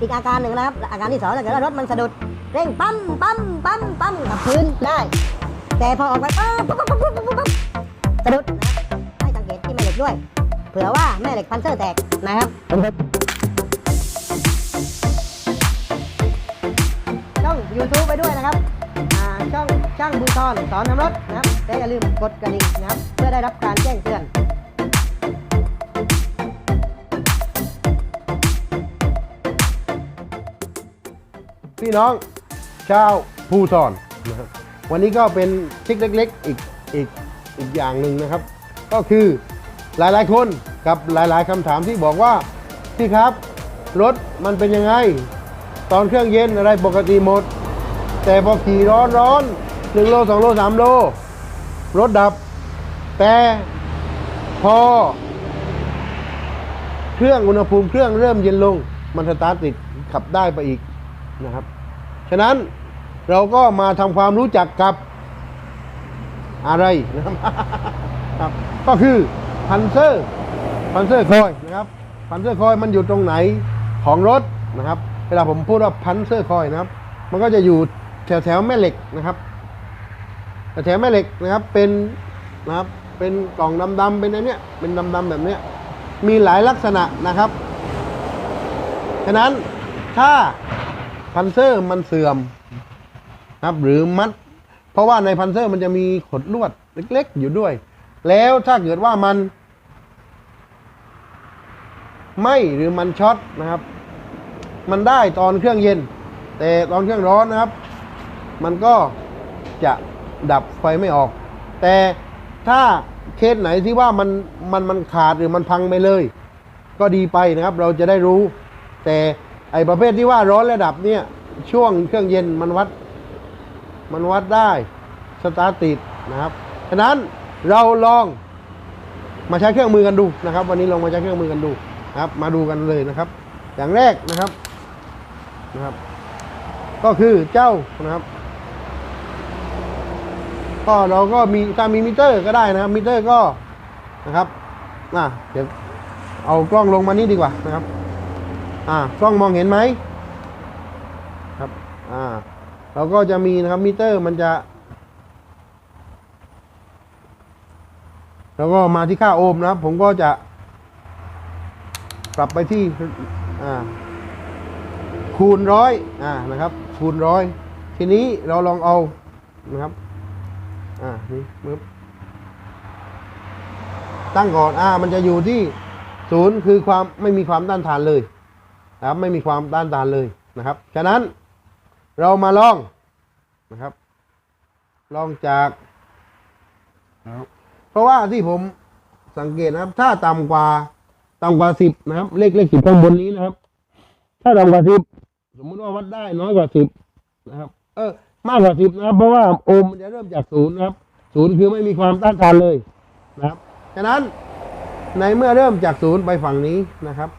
อีกอาการหนึ่งนะครับ อาการที่สองถ้าเกิดว่ารถมันสะดุด เร่งปั๊มปั๊มปั๊มปั๊มกับพื้นได้ แต่พอออกไปปั๊บปั๊บปั๊บปั๊บปั๊บสะดุดนะครับให้สังเกตที่แม่เหล็กด้วย เผื่อว่าแม่เหล็กพันเซอร์แตกนะครับช่อง YouTube ไปด้วยนะครับช่องช่างบูซอนสอนทำรถนะครับและอย่าลืมกดกระดิ่งนะครับ เพื่อได้รับการแจ้งเตือน พี่น้องชาวภูทรนะครับวันนี้ก็เป็นทริกเล็ก ๆ อีกอีกอีกอย่างหนึ่งนะครับ ก็คือหลายๆคนกับหลายๆคำถามที่บอกว่าพี่ครับ รถมันเป็นยังไง ตอนเครื่องเย็นอะไรปกติหมด แต่พอขี่ร้อนร้อนหนึ่งโลสองโลสามโล รถดับ แต่พอ เครื่องอุณหภูมิเครื่องเริ่มเย็นลง มันสตาร์ทติดขับได้ไปอีกนะครับ ฉะนั้นเราก็มาทำความรู้จักกับอะไรนะครับ ก็คือพันเซอร์พันเซอร์คอยนะครับพันเซอร์คอยมันอยู่ตรงไหนของรถนะครับ เวลาผมพูดว่าพันเซอร์คอยนะครับ มันก็จะอยู่แถวแถวแม่เหล็กนะครับแถวแม่เหล็กนะครับเป็นนะครับเป็นกล่องดำๆเป็นอะไรเนี้ยเป็นดำๆแบบเนี้ยมีหลายลักษณะนะครับ ฉะนั้นถ้า พันเซอร์มันเสื่อมนะครับ หรือมัด เพราะว่าในพันเซอร์มันจะมีขดลวดเล็ก ๆ อยู่ด้วย แล้วถ้าเกิดว่ามันไหมหรือมันช็อตนะครับ มันได้ตอนเครื่องเย็น แต่ตอนเครื่องร้อนนะครับ มันก็จะดับไฟไม่ออก แต่ถ้าเคสไหนที่ว่ามันมันมันขาดหรือมันพังไปเลย ก็ดีไปนะครับ เราจะได้รู้ แต่ ไอ้ประเภทที่ว่าร้อนระดับเนี่ยช่วงเครื่องเย็นมันวัดมันวัดได้สตาร์ติดนะครับฉะนั้นเราลองมาใช้เครื่องมือกันดูนะครับ วันนี้ลองมาใช้เครื่องมือกันดูนะครับ มาดูกันเลยนะครับ อย่างแรกนะครับนะครับ ก็คือเจ้านะครับ ก็เราก็มีถ้ามีมิเตอร์ก็ได้นะครับมิเตอร์ก็นะครับอะเดี๋ยวเอากล้องลงมานี่ดีกว่านะครับ อ่ากล้องมองเห็นไหมครับอ่าเราก็จะมีนะครับมิเตอร์มันจะ แล้วก็มาที่ค่าโอห์มนะครับ ผมก็จะ ปรับไปที่อ่าคูณร้อยอ่านะครับ คูณร้อยทีนี้เราลองเอานะครับอ่านี่ปึ๊บตั้งก่อนอ่ามันจะอยู่ที่ศูนย์คือความไม่มีความต้านทานเลย นะครับไม่มีความต้านทานเลยนะครับ ฉะนั้นเรามาลองนะครับ ลองจากนะครับเพราะว่าที่ผมสังเกตนะครับ ถ้าต่ำกว่าต่ำกว่าสิบนะครับ เลขเลขสิบข้างบนนี้นะครับ ถ้าต่ำกว่าสิบสมมติว่าวัดได้น้อยกว่าสิบนะครับ เออ มากกว่าสิบนะครับ เพราะว่าโอห์มมันจะเริ่มจากศูนย์นะครับศูนย์คือไม่มีความต้านทานเลยนะครับ ฉะนั้นในเมื่อเริ่มจากศูนย์ไปฝั่งนี้นะครับ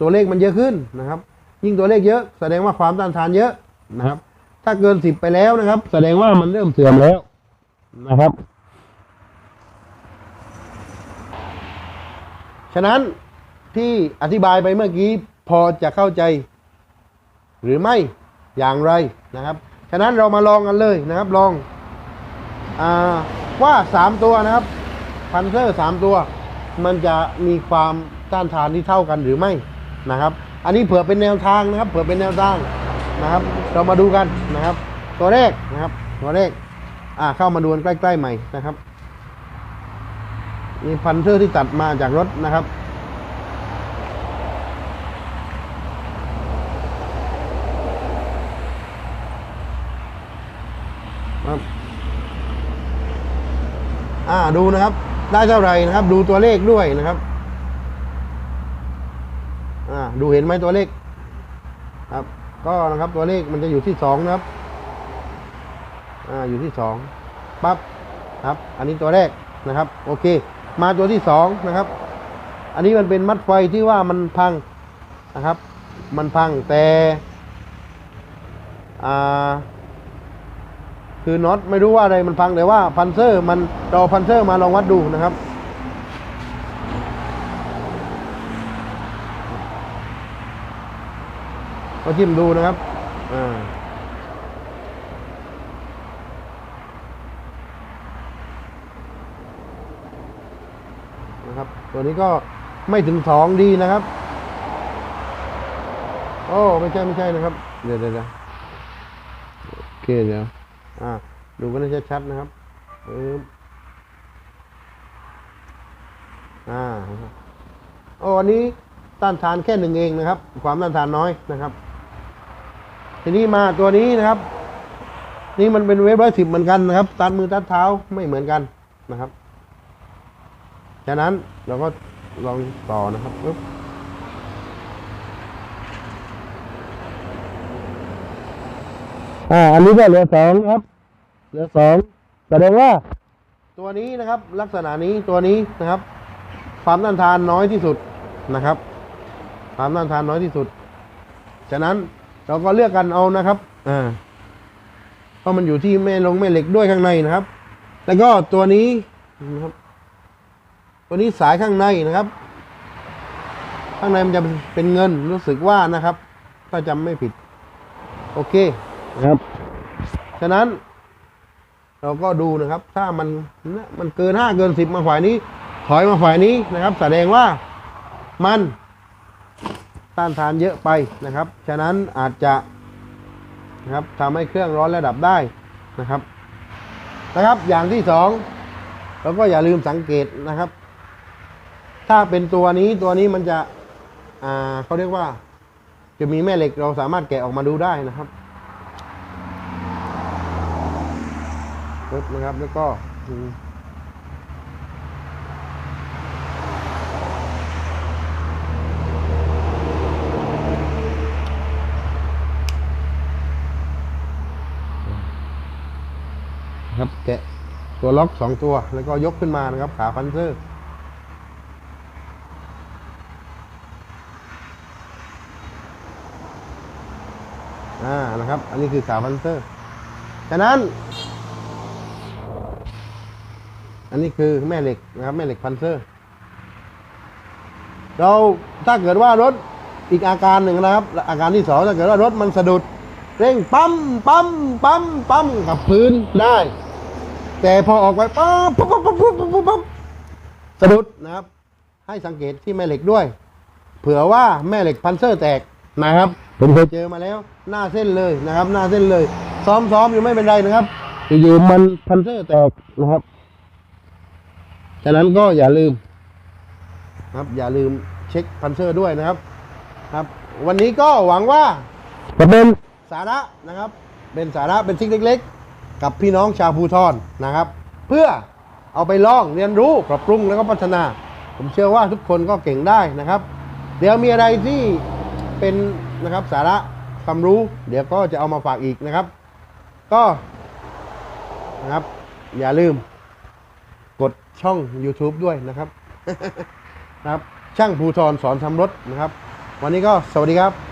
ตัวเลขมันเยอะขึ้นนะครับ ยิ่งตัวเลขเยอะแสดงว่าความต้านทานเยอะนะครับ ถ้าเกินสิบไปแล้วนะครับ แสดงว่ามันเริ่มเสื่อมแล้วนะครับ ฉะนั้นที่อธิบายไปเมื่อกี้พอจะเข้าใจ หรือไม่อย่างไรนะครับ ฉะนั้นเรามาลองกันเลยนะครับ ลองอว่าสามตัวนะครับพันเซอร์สามตัว มันจะมีความต้านทานที่เท่ากันหรือไม่ นะครับ อันนี้เผื่อเป็นแนวทางนะครับ เผื่อเป็นแนวทางนะครับ เรามาดูกันนะครับ ตัวแรกนะครับ ตัวแรกอ่าเข้ามาดูนใกล้ๆใหม่นะครับนี่พันเซอร์ที่ตัดมาจากรถนะครับอ่าดูนะครับ ได้เท่าไหร่นะครับ ดูตัวเลขด้วยนะครับ ดูเห็นไหมตัวเลขครับ ก็นะครับตัวเลขมันจะอยู่ที่สองนะครับ อ่าอยู่ที่สองปั๊บครับ อันนี้ตัวแรกนะครับ โอเค มาตัวที่สองนะครับ อันนี้มันเป็นมัดไฟที่ว่ามันพังนะครับ มันพังแต่อ่าคือน็อตไม่รู้ว่าอะไรมันพังแต่ว่าพันเซอร์มันเราพันเซอร์มาลองวัดดูนะครับ ก็จิ้มดูนะครับอ่านะครับ ตัวนี้ก็ไม่ถึงสองดีนะครับ โอ้ไม่ใช่ไม่ใช่นะครับ เดี๋ยวเดี๋ยวโอเคเดี๋ยวอ่าดูกันให้ชัดๆนะครับอ่าโอ้อันนี้ต้านทานแค่หนึ่งเองนะครับ ความต้านทานน้อยนะครับ ทีนี้มาตัวนี้นะครับ นี่มันเป็นเวฟร้อยสิบเหมือนกันนะครับ ตัดมือตัดเท้าไม่เหมือนกันนะครับฉะนั้นเราก็ลองต่อนะครับปึ๊บอ่าอันนี้ก็เหลือสองครับ เหลือสองแสดงว่า ตัวนี้นะครับ ลักษณะนี้ตัวนี้นะครับ ความต้านทานน้อยที่สุดนะครับ ความต้านทานน้อยที่สุด ฉะนั้น เราก็เลือกกันเอานะครับ อ่าเพราะมันอยู่ที่แม่ลงแม่เหล็กด้วยข้างในนะครับ แล้วก็ตัวนี้นะครับ ตัวนี้สายข้างในนะครับ ข้างในมันจะเป็นเงินรู้สึกว่านะครับ ถ้าจำไม่ผิด โอเคนะครับ ฉะนั้น เราก็ดูนะครับ ถ้ามันมันเกินห้าเกินสิบมาฝ่ายนี้ ถอยมาฝ่ายนี้นะครับ แสดงว่ามัน ต้านทานเยอะไปนะครับ ฉะนั้นอาจจะนะครับทำให้เครื่องร้อนระดับได้นะครับนะครับ อย่างที่สองเราก็อย่าลืมสังเกตนะครับ ถ้าเป็นตัวนี้ตัวนี้มันจะอ่าเขาเรียกว่า จะมีแม่เหล็กเราสามารถแกะออกมาดูได้นะครับปึ๊บนะครับแล้วก็ นะครับ แกะตัวล็อกสองตัว แล้วก็ยกขึ้นมานะครับ ขาพันเซอร์อ่านะครับ อันนี้คือขาพันเซอร์ฉะนั้น อันนี้คือแม่เหล็กนะครับ แม่เหล็กพันเซอร์ เราถ้าเกิดว่ารถอีกอาการหนึ่งนะครับ อาการที่สองถ้าเกิดว่ารถมันสะดุด เร่งปั๊มปั๊มปั๊มปั๊มกับพื้นได้ แต่พอออกไปปั๊บปั๊บปั๊บปั๊บปั๊บปั๊บปั๊บสะดุดนะครับ ให้สังเกตที่แม่เหล็กด้วย เผื่อว่าแม่เหล็กพันเซอร์แตกนะครับ ผมเคยเจอมาแล้ว หน้าเส้นเลยนะครับ หน้าเส้นเลย ซ้อมซ้อมอยู่ไม่เป็นไรนะครับอยู่ๆมันพันเซอร์แตกนะครับฉะนั้นก็อย่าลืมนะครับอย่าลืมเช็คพันเซอร์ด้วยนะครับครับ วันนี้ก็หวังว่าจะเป็นสาระนะครับ เป็นสาระเป็นสิ่งเล็ก ๆ กับพี่น้องชาวภูทรนะครับ เพื่อเอาไปลองเรียนรู้ปรับปรุงแล้วก็พัฒนา ผมเชื่อว่าทุกคนก็เก่งได้นะครับ เดี๋ยวมีอะไรที่เป็นนะครับสาระความรู้ เดี๋ยวก็จะเอามาฝากอีกนะครับ ก็นะครับอย่าลืม กดช่อง YouTube ด้วยนะครับนะครับช่างภูทรสอนทำรถนะครับ วันนี้ก็สวัสดีครับ